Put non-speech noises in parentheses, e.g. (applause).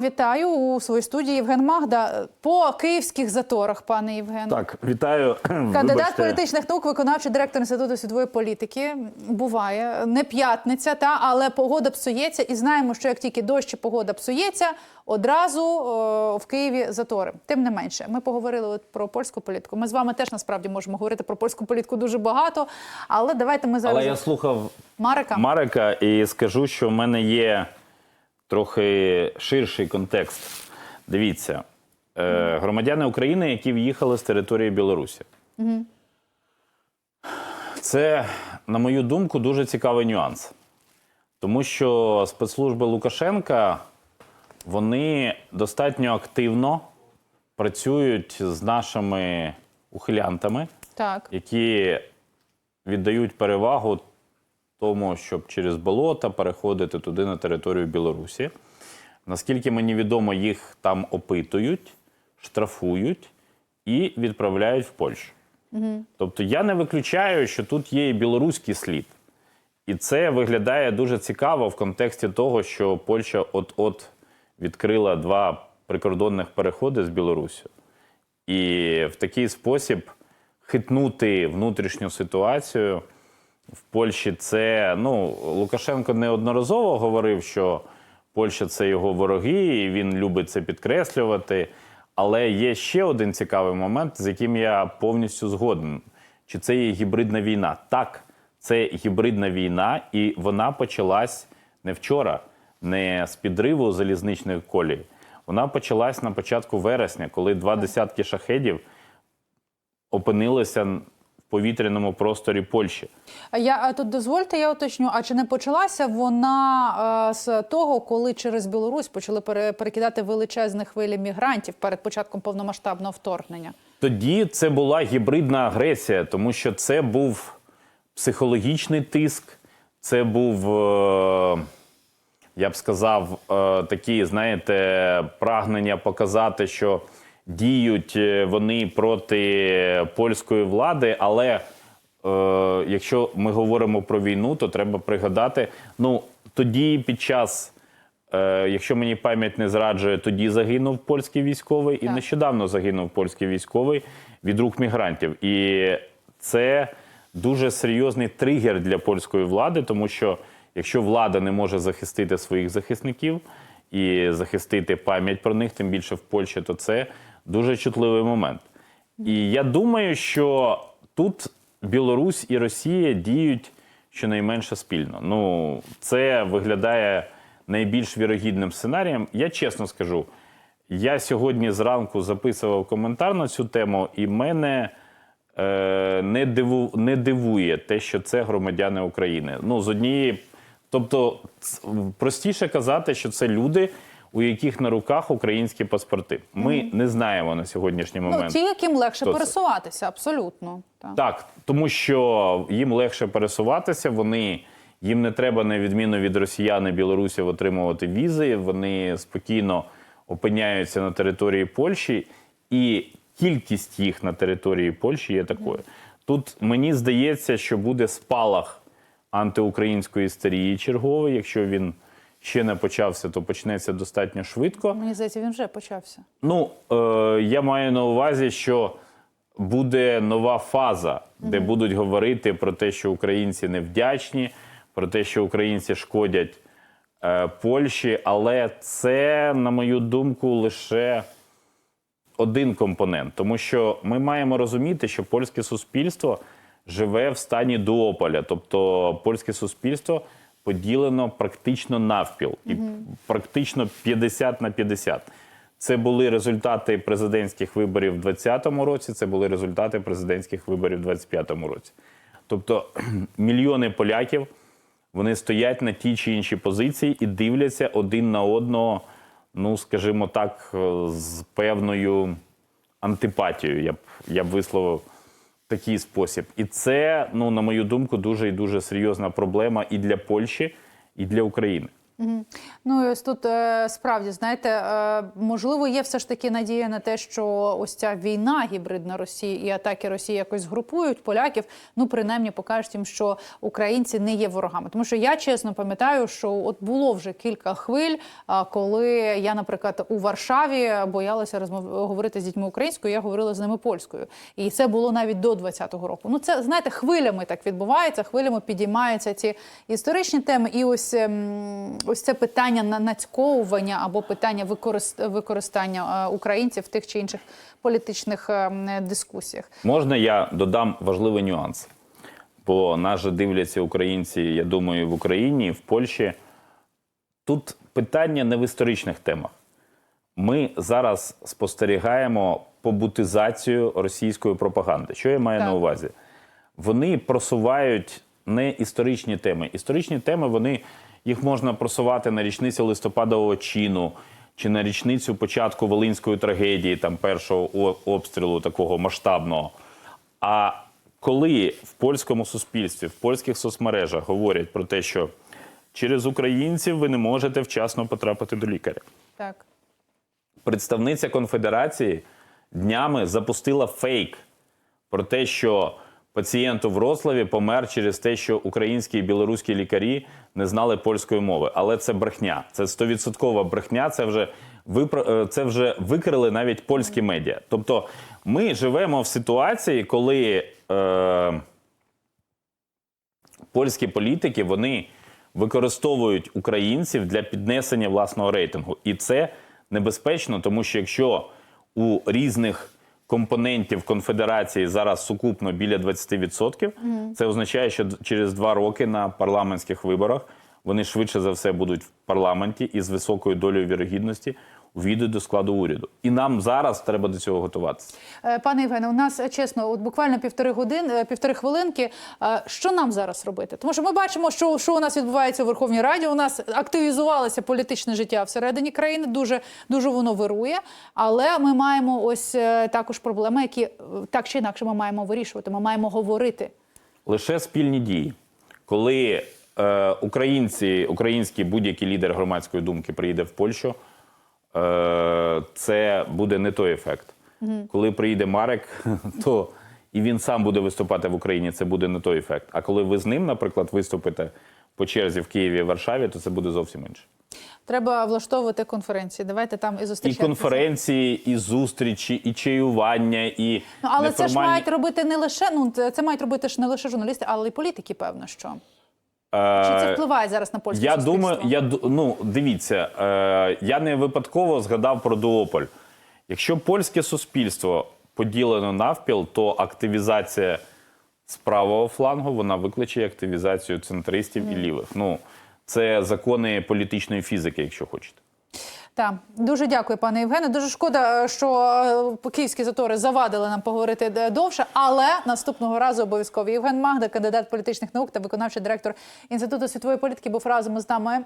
Вітаю у своїй студії Євген Магда по київських заторах, пане Євген. Так, вітаю. (clears throat) Кандидат Вибачте. політичних наук, виконавчий директор інституту світової політики. Буває не п'ятниця, та але погода псується, і знаємо, що як тільки дощ і погода псується, одразу о, в Києві затори. Тим не менше, ми поговорили от про польську політику. Ми з вами теж насправді можемо говорити про польську політику дуже багато. Але давайте ми зараз Але я слухав Марика. Марика і скажу, що в мене є трохи ширший контекст. Дивіться, е, громадяни України, які в'їхали з території Білорусі. Це, на мою думку, дуже цікавий нюанс. Тому що спецслужби Лукашенка вони достатньо активно працюють з нашими ухилянтами. Так, які віддають перевагу тому, щоб через болота переходити туди на територію Білорусі. Наскільки мені відомо, їх там опитують, штрафують і відправляють в Польщу. Тобто я не виключаю, що тут є і білоруський слід. І це виглядає дуже цікаво в контексті того, що Польща от-от відкрила два прикордонних переходи з Білорусі. І в такий спосіб хитнути внутрішню ситуацію в Польщі це ну Лукашенко неодноразово говорив, що Польща це його вороги, і він любить це підкреслювати. Але є ще один цікавий момент, з яким я повністю згоден. Чи це є гібридна війна? Так, це гібридна війна, і вона почалась не вчора, не з підриву залізничної колії. Вона почалась на початку вересня, коли два десятки шахедів опинилися повітряному просторі Польщі. Я тут дозвольте, я уточню. А чи не почалася вона е, з того, коли через Білорусь почали перекидати величезні хвилі мігрантів перед початком повномасштабного вторгнення? Тоді це була гібридна агресія, тому що це був психологічний тиск, це був, е, я б сказав, е, такі, знаєте, прагнення показати, що діють е, вони проти польської влади, але е, якщо ми говоримо про війну, то треба пригадати, ну тоді під час. Е, якщо мені пам'ять не зраджує, тоді загинув польський військовий, і Так. нещодавно загинув польський військовий від рук мігрантів. І це дуже серйозний тригер для польської влади, тому що якщо влада не може захистити своїх захисників і захистити пам'ять про них, тим більше в Польщі, то це дуже чутливий момент. І я думаю, що тут Білорусь і Росія діють щонайменше спільно. Ну, це виглядає найбільш вірогідним сценарієм. Я чесно скажу, я сьогодні зранку записував коментар на цю тему, і мене е, не, диву, не дивує те, що це громадяни України. Ну, з однієї, тобто, простіше казати, що це люди. У яких на руках українські паспорти, ми не знаємо на сьогоднішній момент. Ну ті, яким легше пересуватися, абсолютно. Так. Так, тому що їм легше пересуватися, вони їм не треба, на відміну від росіян і білорусів, отримувати візи. Вони спокійно опиняються на території Польщі, і кількість їх на території Польщі є такою. Тут мені здається, що буде спалах антиукраїнської істерії черговий. Якщо він ще не почався, то почнеться достатньо швидко. Мені здається, він вже почався. Ну, е, я маю на увазі, що буде нова фаза, де будуть говорити про те, що українці невдячні, про те, що українці шкодять е, Польщі, але це, на мою думку, лише один компонент, тому що ми маємо розуміти, що польське суспільство живе в стані дуополя, тобто польське суспільство поділено практично навпіл, і практично 50 на 50. Це були результати президентських виборів в 2020 році, це були результати президентських виборів в 2025 році. Тобто (clears throat) мільйони поляків вони стоять на тій чи іншій позиції і дивляться один на одного, ну скажімо так, з певною антипатією. Я б я б висловив такий спосіб. І це, ну на мою думку, дуже і дуже серйозна проблема і для Польщі, і для України. Ну і ось тут е, справді знаєте, е, можливо, є все ж таки надія на те, що ось ця війна гібридна Росії і атаки Росії якось згрупують поляків. Ну принаймні покажуть їм, що українці не є ворогами. Тому що я чесно пам'ятаю, що от було вже кілька хвиль, коли я, наприклад, у Варшаві боялася розмов говорити з дітьми українською, я говорила з ними польською, і це було навіть до 20-го року. Ну це знаєте, хвилями так відбувається, хвилями підіймаються ці історичні теми, і ось. Ось це питання на нацьковування або питання використання е, українців в тих чи інших політичних ем, дискусіях. Можна я додам важливий нюанс? Бо нас же дивляться українці, я думаю, в Україні, в Польщі. Тут питання не в історичних темах. Ми зараз спостерігаємо побутизацію російської пропаганди. Що я маю Так. на увазі? Вони просувають не історичні теми. Історичні теми вони їх можна просувати на річницю листопадового чину чи на річницю початку Волинської трагедії, там першого обстрілу такого масштабного. А коли в польському суспільстві, в польських соцмережах говорять про те, що через українців ви не можете вчасно потрапити до лікаря Так. представниця конфедерації днями запустила фейк про те, що пацієнт у Вроцлаві помер через те, що українські і білоруські лікарі не знали польської мови. Але це брехня. Це стовідсоткова брехня. Це вже випро- е, це вже викрили навіть польські медіа. Тобто, ми живемо в ситуації, коли. Е- польські політики вони використовують українців для піднесення власного рейтингу. І це небезпечно, тому що якщо у різних компонентів конфедерації зараз сукупно біля 20%, це означає, що через два роки на парламентських виборах вони швидше за все будуть в парламенті і з високою долею вірогідності увійдуть до складу уряду. І нам зараз треба до цього готуватися. Е, Пане Євгене, у нас е, чесно, от буквально півтори години, півтори хвилинки. Е, Що нам зараз робити? Тому що ми бачимо, що, що у нас відбувається у Верховній Раді. У нас активізувалося політичне життя всередині країни. Дуже дуже воно вирує. Але ми маємо ось е, також проблеми, які е, так чи інакше ми маємо вирішувати. Ми маємо говорити. Лише спільні дії. Коли е, українці, український будь-який лідер громадської думки приїде в Польщу, е, це буде не той ефект. Коли приїде Марек, (laughs) то і він сам буде виступати в Україні, це буде не той ефект. А коли ви з ним, наприклад, виступите по черзі в Києві і Варшаві, то це буде зовсім інше. Треба влаштовувати конференції. Давайте там і І конференції, і зустрічі, і чаювання, і Ну, але це ж мають робити не лише ну це мають робити ж не лише журналісти, але й політики, певно, що чи це Е, впливає зараз на польське Я суспільство? думаю, я ну дивіться, е, я не випадково згадав про дуополь. Якщо польське суспільство поділено навпіл, то активізація з правого флангу вона викличе активізацію центристів і лівих. Ну це закони політичної фізики, якщо хочете. Так, дуже дякую, пане Євгене. Дуже шкода, е, що е, київські затори завадили нам поговорити е, довше, але наступного разу обов'язково Євген Магда, кандидат політичних наук та виконавчий директор інституту світової політики, був разом з нами.